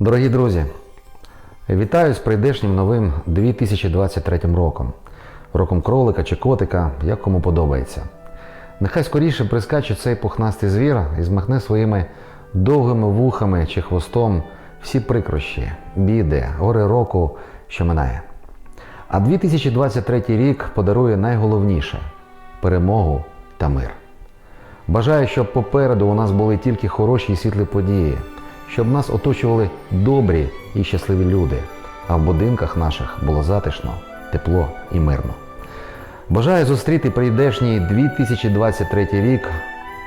Дорогі друзі, вітаю з прийдешнім новим 2023 роком. Роком кролика чи котика, як кому подобається. Нехай скоріше прискаче цей пухнастий звір і змахне своїми довгими вухами чи хвостом всі прикрощі, біди, гори року, що минає. А 2023 рік подарує найголовніше перемогу та мир. Бажаю, щоб попереду у нас були тільки хороші і світлі події, щоб нас оточували добрі і щасливі люди, а в будинках наших було затишно, тепло і мирно. Бажаю зустріти прийдешній 2023 рік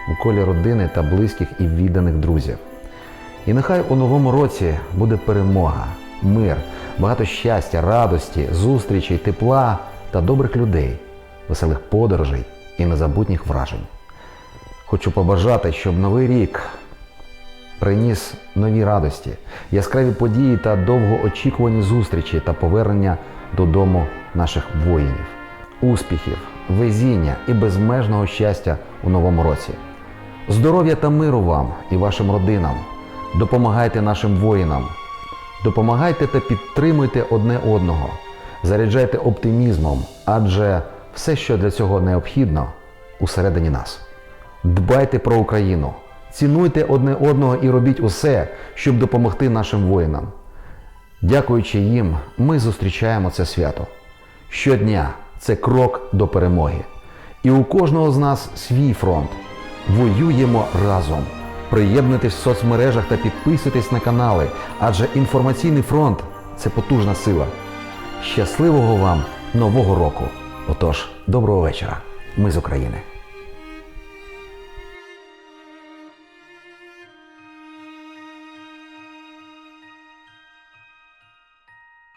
у колі родини та близьких і відданих друзів. І нехай у новому році буде перемога, мир, багато щастя, радості, зустрічей, тепла та добрих людей, веселих подорожей і незабутніх вражень. Хочу побажати, щоб новий рік приніс нові радості, яскраві події та довгоочікувані зустрічі та повернення додому наших воїнів, успіхів, везіння і безмежного щастя у новому році. Здоров'я та миру вам і вашим родинам. Допомагайте нашим воїнам. Допомагайте та підтримуйте одне одного. Заряджайте оптимізмом, адже все, що для цього необхідно, усередині нас. Дбайте про Україну, цінуйте одне одного і робіть усе, щоб допомогти нашим воїнам. Дякуючи їм, ми зустрічаємо це свято. Щодня це крок до перемоги. І у кожного з нас свій фронт. Воюємо разом. Приєднуйтесь в соцмережах та підписуйтесь на канали, адже інформаційний фронт це потужна сила. Щасливого вам нового року! Отож, доброго вечора! Ми з України!